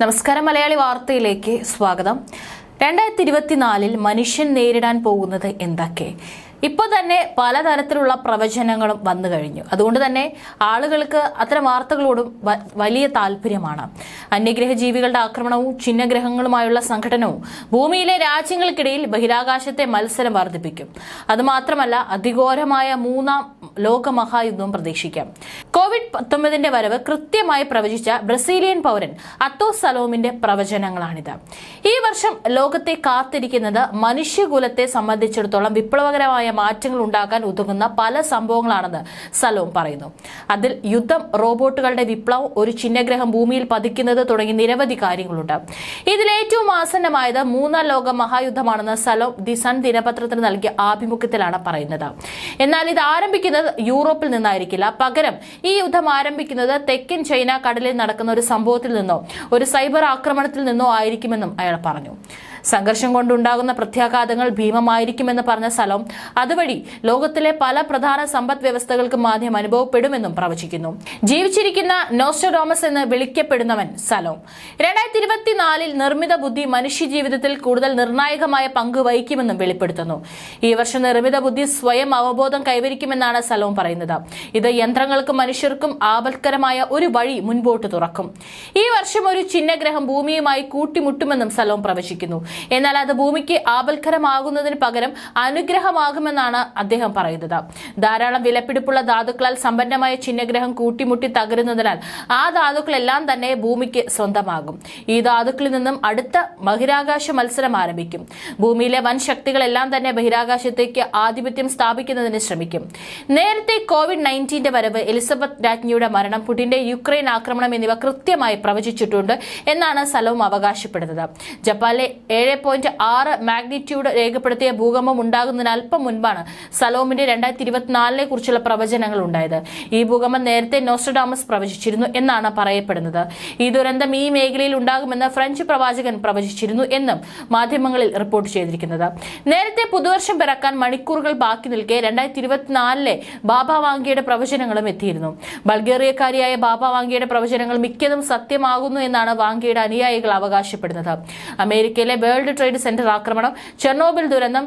നമസ്കാരം മലയാളി വാർത്തയിലേക്ക് സ്വാഗതം. രണ്ടായിരത്തി ഇരുപത്തിനാലിൽ മനുഷ്യൻ നേരിടാൻ പോകുന്നത് എന്തൊക്കെ? ഇപ്പൊ തന്നെ പലതരത്തിലുള്ള പ്രവചനങ്ങളും വന്നു കഴിഞ്ഞു. അതുകൊണ്ട് തന്നെ ആളുകൾക്ക് അത്തരം വാർത്തകളോടും വലിയ താല്പര്യമാണ്. അന്യഗ്രഹ ജീവികളുടെ ആക്രമണവും ചിഹ്നഗ്രഹങ്ങളുമായുള്ള സംഘടനവും ഭൂമിയിലെ രാജ്യങ്ങൾക്കിടയിൽ ബഹിരാകാശത്തെ മത്സരം വർദ്ധിപ്പിക്കും. അതുമാത്രമല്ല അതിഘോരമായ മൂന്നാം ലോകമഹായുദ്ധവും പ്രതീക്ഷിക്കാം. കോവിഡ് പത്തൊമ്പതിന്റെ വരവ് കൃത്യമായി പ്രവചിച്ച ബ്രസീലിയൻ പൗരൻ അത്തോ സലോമിന്റെ പ്രവചനങ്ങളാണിത്. ഈ വർഷം ലോകത്തെ കാത്തിരിക്കുന്നത് മനുഷ്യകുലത്തെ സംബന്ധിച്ചിടത്തോളം വിപ്ലവകരമായ മാറ്റങ്ങൾ ഉണ്ടാക്കാൻ ഉതകുന്ന പല സംഭവങ്ങളാണെന്ന് സലോം പറയുന്നു. അതിൽ യുദ്ധം റോബോട്ടുകളുടെ വിപ്ലവം ഒരു ചിഹ്നഗ്രഹം ഭൂമിയിൽ പതിക്കുന്നത് തുടങ്ങി നിരവധി കാര്യങ്ങളുണ്ട്. ഇതിലേറ്റവും ആസന്നമായത് മൂന്നാം ലോക മഹായുദ്ധമാണെന്ന് സലോം ദി സൺ ദിനപത്രത്തിന് നൽകിയ ആഭിമുഖ്യത്തിലാണ് പറയുന്നത്. എന്നാൽ ഇത് ആരംഭിക്കുന്നത് യൂറോപ്പിൽ നിന്നായിരിക്കില്ല. പകരം ഈ യുദ്ധം ആരംഭിക്കുന്നത് തെക്കൻ ചൈന കടലിൽ നടക്കുന്ന ഒരു സംഭവത്തിൽ നിന്നോ ഒരു സൈബർ ആക്രമണത്തിൽ നിന്നോ ആയിരിക്കുമെന്നും അയാൾ പറഞ്ഞു. സംഘർഷം കൊണ്ടുണ്ടാകുന്ന പ്രത്യാഘാതങ്ങൾ ഭീമമായിരിക്കുമെന്ന് പറഞ്ഞ സലോം അതുവഴി ലോകത്തിലെ പല പ്രധാന സമ്പദ് വ്യവസ്ഥകൾക്കും മാധ്യം അനുഭവപ്പെടുമെന്നും പ്രവചിക്കുന്നു. ജീവിച്ചിരിക്കുന്ന നോസ്റ്റോഡോമസ് എന്ന് വിളിക്കപ്പെടുന്നവൻ സലോം. രണ്ടായിരത്തി ഇരുപത്തിനാലിൽ നിർമ്മിത ബുദ്ധി മനുഷ്യജീവിതത്തിൽ കൂടുതൽ നിർണായകമായ പങ്ക് വഹിക്കുമെന്നും വെളിപ്പെടുത്തുന്നു. ഈ വർഷം നിർമ്മിത ബുദ്ധി സ്വയം അവബോധം കൈവരിക്കുമെന്നാണ് സലോം പറയുന്നത്. ഇത് യന്ത്രങ്ങൾക്കും മനുഷ്യർക്കും ആപത്കരമായ ഒരു വഴി മുൻപോട്ട് തുറക്കും. ഈ വർഷം ഒരു ചിഹ്നഗ്രഹം ഭൂമിയുമായി കൂട്ടിമുട്ടുമെന്നും സലോം പ്രവചിക്കുന്നു. എന്നാൽ അത് ഭൂമിക്ക് ആപൽക്കരമാകുന്നതിന് പകരം അനുഗ്രഹമാകുമെന്നാണ് അദ്ദേഹം പറയുന്നത്. ധാരാളം വിലപിടിപ്പുള്ള ധാതുക്കളാൽ സമ്പന്നമായ ചിഹ്നഗ്രഹം കൂട്ടിമുട്ടി തകരുന്നതിനാൽ ആ ധാതുക്കളെല്ലാം തന്നെ ഭൂമിക്ക് സ്വന്തമാകും. ഈ ധാതുക്കളിൽ നിന്നും അടുത്ത ബഹിരാകാശ മത്സരം ആരംഭിക്കും. ഭൂമിയിലെ വൻ ശക്തികളെല്ലാം തന്നെ ബഹിരാകാശത്തേക്ക് ആധിപത്യം സ്ഥാപിക്കുന്നതിന് ശ്രമിക്കും. നേരത്തെ കോവിഡ് നയന്റീന്റെ വരവ് എലിസബത്ത് രാജ്ഞിയുടെ മരണം പുടിന്റെ യുക്രൈൻ ആക്രമണം എന്നിവ കൃത്യമായി പ്രവചിച്ചിട്ടുണ്ട് എന്നാണ് സലവും അവകാശപ്പെടുന്നത്. ജപ്പാനിലെ ഏഴ് പോയിന്റ് ആറ് മാഗ്നിറ്റ്യൂഡ് രേഖപ്പെടുത്തിയ ഭൂകമ്പം ഉണ്ടാകുന്നതിന് അല്പം മുൻപാണ് സലോമിന്റെ രണ്ടായിരത്തി ഇരുപത്തിനാലിനെ കുറിച്ചുള്ള പ്രവചനങ്ങൾ ഉണ്ടായത്. ഈ ഭൂകമ്പം നേരത്തെ നോസ്റ്റഡാമസ് പ്രവചിച്ചിരുന്നു എന്നാണ് പറയപ്പെടുന്നത്. ഈ ദുരന്തം ഈ മേഖലയിൽ ഉണ്ടാകുമെന്ന് ഫ്രഞ്ച് പ്രവാചകൻ പ്രവചിച്ചിരുന്നു എന്നും മാധ്യമങ്ങളിൽ റിപ്പോർട്ട് ചെയ്തിരിക്കുന്നത്. നേരത്തെ പുതുവർഷം പിറക്കാൻ മണിക്കൂറുകൾ ബാക്കി നിൽക്കെ രണ്ടായിരത്തി ഇരുപത്തിനാലിലെ ബാബ വാങ്കിയുടെ പ്രവചനങ്ങളും എത്തിയിരുന്നു. ബൾഗേറിയക്കാരിയായ ബാബ വാങ്കിയുടെ പ്രവചനങ്ങൾ മിക്കതും സത്യമാകുന്നു എന്നാണ് വാങ്കിയുടെ അനുയായികൾ അവകാശപ്പെടുന്നത്. അമേരിക്കയിലെ വേൾഡ് ട്രേഡ് സെന്റർ ആക്രമണം ചെർണോബിൽ ദുരന്തം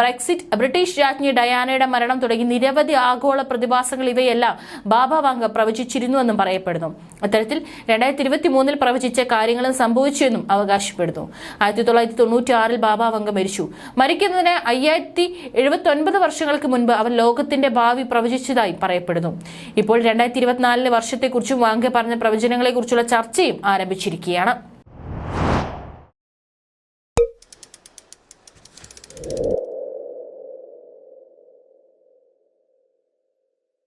ബ്രെക്സിറ്റ് ബ്രിട്ടീഷ് രാജ്ഞി ഡയാനയുടെ മരണം തുടങ്ങി നിരവധി ആഗോള പ്രതിഭാസങ്ങൾ ഇവയെല്ലാം ബാബ വാങ്ക പ്രവചിച്ചിരുന്നുവെന്നും പറയപ്പെടുന്നു. അത്തരത്തിൽ രണ്ടായിരത്തി ഇരുപത്തി മൂന്നിൽ പ്രവചിച്ച കാര്യങ്ങളും സംഭവിച്ചുവെന്നും അവകാശപ്പെടുന്നു. ആയിരത്തി തൊള്ളായിരത്തി തൊണ്ണൂറ്റി ആറിൽ ബാബ വങ്ക മരിച്ചു. മരിക്കുന്നതിന് അയ്യായിരത്തി എഴുപത്തി ഒൻപത് വർഷങ്ങൾക്ക് മുൻപ് അവർ ലോകത്തിന്റെ ഭാവി പ്രവചിച്ചതായി പറയപ്പെടുന്നു. ഇപ്പോൾ രണ്ടായിരത്തി ഇരുപത്തിനാലിലെ വർഷത്തെക്കുറിച്ചും വാങ്ക പറഞ്ഞ പ്രവചനങ്ങളെക്കുറിച്ചുള്ള ചർച്ചയും ആരംഭിച്ചിരിക്കുകയാണ്